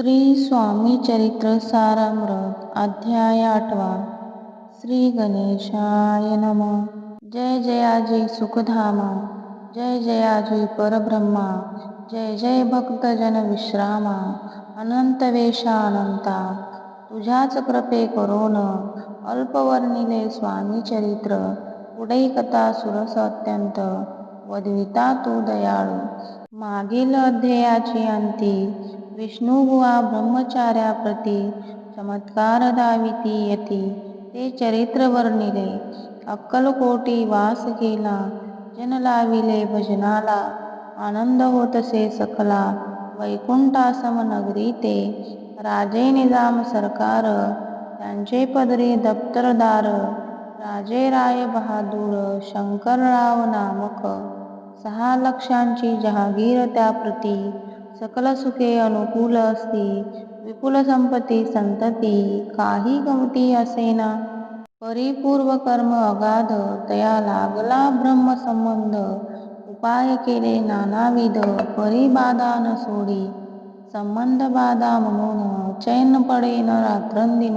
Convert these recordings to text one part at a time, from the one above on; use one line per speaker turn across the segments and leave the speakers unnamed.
श्री स्वामी चरित्र सारामृत अध्याय आठवा. श्री गणेशाय नम. जय जयाजी सुखधामा. जय जयाजी परब्रह्मा. जय जय भक्तजन विश्रामा. अनंत वेशा अनंता तुझ्याच कृपे करोन. अल्पवर्णिले स्वामी चरित्र. पुढे कथा सुरस अत्यंत. वदविता तू दयाळू. मागील अध्यायाची अंती. विष्णुबुवा ब्रह्मचार्याप्रती चमत्कार दाविती यती. ते चरित्र वर्णिले अक्कलकोटी वास केला जन लाविले भजनाला. आनंद होतसे सकला वैकुंठासम नगरी ते राजे निजाम सरकार त्यांचे पदरी दप्तरदार. राजे राय बहादूर शंकरराव नामक. सहा लक्षांची जहागीर त्याप्रती. सकल सुखे अनुकूल असती विपुल संपत्ती संतती काही गमती असेना। परिपूर्व कर्म अगाध तया लागला ब्रह्म संबंध उपाय केले नानाविध परिबाधा न सोडी। संबंध बाधा म्हणून चैन न रात्रंदिन।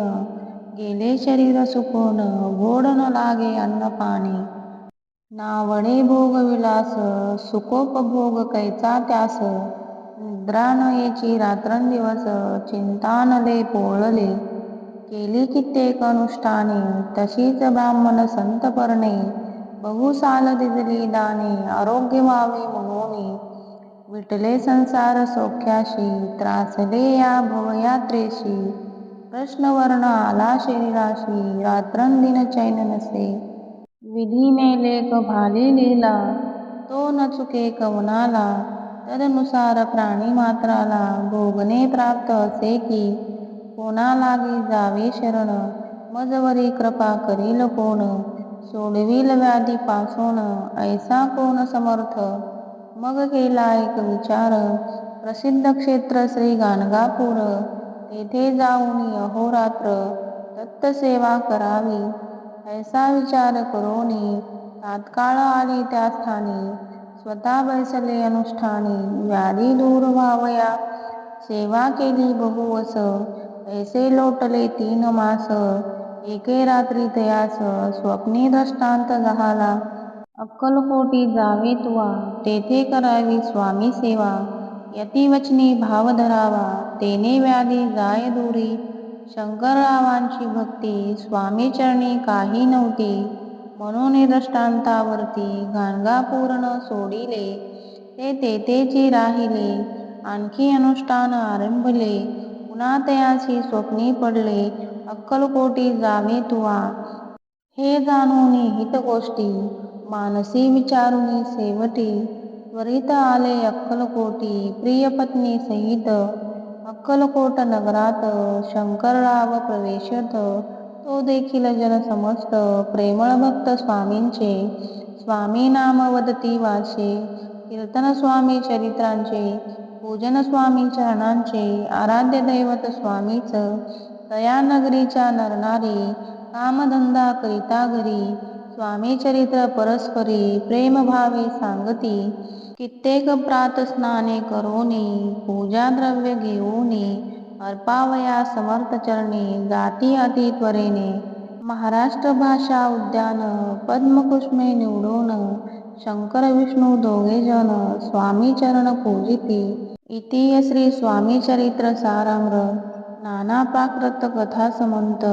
गेले शरीर सुखोन गोड न लागे अन्न पाणी। नावडे भोग विलास सुखोपभोग कैचा त्यास। निद्रा न येची रात्रंदिवस चिंतानले पोळले. केली कित्येक अनुष्ठाने तशीच ब्राह्मण संत परणे. बहुसाल दिजली दाने आरोग्य व्हावे म्हणून. विटले संसार सौख्याशी त्रासले या भवयात्रेशी. प्रश्न वर्ण आला शरीराशी रात्रंदिन चैन नसे. विधीने लेख भाली लीला तो न चुके कवनाला. तदनुसार प्राणिमात्राला भोगणे प्राप्त असे की कोणा लागी जावे शरण. मजवरी कृपा करील कोण? सोडविल व्याधी पासून ऐसा कोण समर्थ? मग केला एक विचार. प्रसिद्ध क्षेत्र श्री गाणगापूर. तेथे जाऊन अहोरात्र दत्तसेवा करावी. ऐसा विचार करोनी तात्काळ आली त्या स्थानी. स्वतः बैसले अनुष्ठानी व्याधी दूर व्हावया. सेवा केली बहुवस ऐसे लोटले तीन मास. एके रात्री तयास स्वप्नी दृष्टांत झाला. अक्कलकोटी जावे तुवा तेथे करावी स्वामी सेवा. यतिवचनी भाव धरावा तेने व्याधी जाय दूरी. शंकररावांची भक्ती स्वामीचरणी काही नव्हती. म्हणून दृष्टांतावरती गाणगा पूर्ण सोडिले. ते तेथेची राहिले. आणखी अनुष्ठान आरंभले. पुन्हा तयासी स्वप्नी पडले. अक्कलकोटी जावे तुवा. हे जाणून हितगोष्टी. मानसी विचारुनी सेवटी त्वरित आले अक्कलकोटी प्रियपत्नी सहित. अक्कलकोट नगरात शंकरराव प्रवेशत. तो देखील जन समस्त प्रेमळ भक्त स्वामींचे स्वामी नाम वदती वाचे कीर्तन स्वामी चरित्रांचे पूजन स्वामी चरणांचे आराध्य दैवत स्वामीच तया नगरीच्या कामधंदा करिता घरी स्वामी चरित्र परस्परी प्रेमभावे सांगती कित्येक प्रातस्नाने करोनी पूजा द्रव्य घेऊनी अर्पावया समर्थ चरणी जाती अति त्वरेने महाराष्ट्र भाषा उद्यान पद्मकुष्मे निवडून शंकर विष्णू दोघेजण स्वामी चरण पूजिती. इति श्री स्वामी चरित्र सारामृत नाना प्राकृत कथा समंत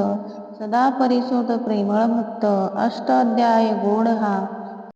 सदा परिशोध प्रेमळ भक्त अष्ट अध्याय गोड हा.